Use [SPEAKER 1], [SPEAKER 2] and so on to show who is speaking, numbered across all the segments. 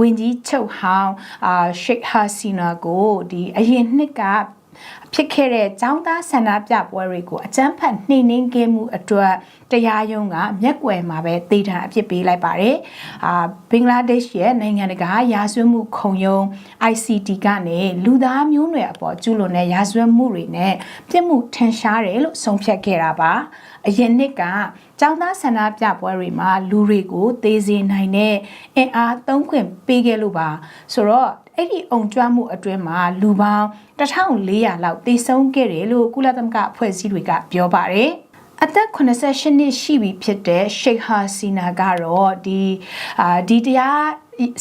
[SPEAKER 1] ဝင်ကြီးချုပ်ဟောင်းအာရှိတ်ဟာစီနာကိုဒီအရင်နှစ်ကဖြစ်ခဲ့တဲ့ចောင်းသားဆန္ဒပြပွဲတွေကိုအကြမ်းဖက်နှိမ်နင်းခဲ့မှုအတွက်တရားရုံးကမျက်ကွယ်မှာပဲတေထံအဖြစ်ပေးလိုက်ပါတယ်။အာဘင်္ဂလားဒေ့ရှ်ရဲ့နိုင်ငံတကာရာဇဝတ်မှုခုံရုံး ICT ကနေလူသားမျိုးနွယ်အပေါ်ကျူးလွန်တဲ့ရာဇဝတ်မှုတွေနဲ့ပြစ်မှုထင်ရှားတယ်လို့ဆုံးဖြတ်ခဲ့တာပါ။အရင်နှစ်ကចောင်းသားဆန္ဒပြပွဲတွေမှာလူတွေကိုသေစေနိုင်တဲ့အင်အားသုံးခွင့်ပေးခဲ့လို့ပါဆိုတော့အဲ့ဒီအုံကြွမှုအတွင်းမှာလူပေါင်း1400လောက်သေဆုံးခဲ့တယ်လို့ကုလသမဂ္ဂအဖွဲ့အစည်းတွေကပြောပါတယ်အသက်88နှစ်ရှိပြီဖြစ်တဲ့ရှိတ်ဟာစီနာကတော့ဒီအာဒီတရား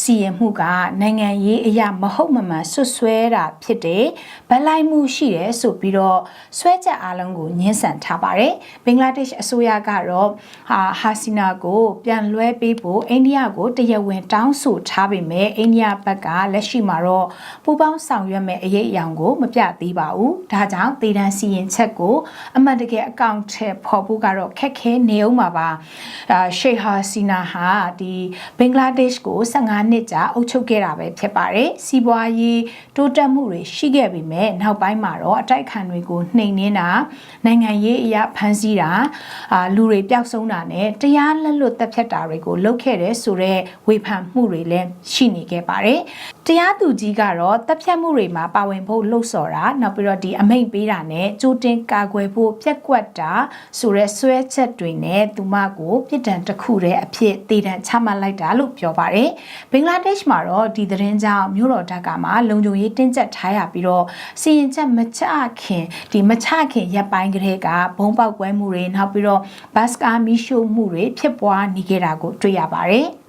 [SPEAKER 1] စီရင်မှုကနိုင်ငံရေးအရာမဟုတ်မမှန်ဆွဆွဲတာဖြစ်တယ်ဗလိုက်မှုရှိတယ်ဆိုပြီးတော့ဆွဲချက်အလုံးကိုညှင်းဆန်ထားပါတယ်ဘင်္ဂလားဒေ့ရှ်အစိုးရကတော့ဟာဟာစီနာကို ပြန်လွှဲပေးဖို့အိန္ဒိယကိုတရားဝင်တောင်းဆိုထားပေမဲ့အိန္ဒိယဘက်ကလက်ရှိမှာတော့ပူပေါင်းဆောင်ရွက်မဲ့အရေးအယောင်ကိုမပြသေးပါဘူးဒါကြောင့်ဒေသစီရင်ချက်ကိုအမှန်တကယ်အကောင့်ထဲပေါ်ဖို့ကတော့ခက်ခဲနေအောင်ပါပါအာရှေဟာစီနာဟာဒီဘင်္ဂလားဒေ့ရှ်ကို15နှစ်ကြာအုပ်ချုပ်ခဲ့တာပဲဖြစ်ပါတယ်စီးပွားရေးတိုးတက်မှုတွေရှိခဲ့ပေမဲ့နောက်ပိုင်းမှာတော့အတိုက်ခံတွေကိုနှိမ်နင်းတာနိုင်ငံရေးအရာဖမ်းဆီးတာအာလူတွေပျောက်ဆုံးတာနဲ့တရားလက်လွတ်တပ်ဖြတ်တာတွေကိုလုပ်ခဲ့တဲ့ဆိုတော့ဝေဖန်မှုတွေလည်းရှိနေခဲ့ပါတယ်တရားသူကြီးကတော့တပ်ဖြတ်မှုတွေမှာပါဝင်ဖို့လှုပ်ဆော်တာနောက်ပြီးတော့ဒီအမိန့်ပေးတာနဲ့ကြိုတင်ကာကွယ်ဖို့ပြက်ကွက်တာဆိုရဲဆွဲချက်တွေနဲ့သူမကိုပြစ်ဒဏ်တစ်ခုတည်းအဖြစ်တည်တံချမှတ်လိုက်တာလို့ပြောပါတယ်ဘင်္ဂလားဒေ့ရှ်မှာတော့ဒီသတင်းကြောင့်မြို့တော်ဓာတ်ကာမှာလုံခြုံရေးတင်းကျပ်ထားရပြီးတော့စီရင်ချက်မချခင်ဒီမချခင်ရပ်ပိုင်းကလေးကဘုံပေါက်ကွဲမှုတွေနောက်ပြီးတော့ဘတ်စကာမီရှို့မှုတွေဖြစ်ပွားနေခဲ့တာကိုတွေ့ရပါတယ်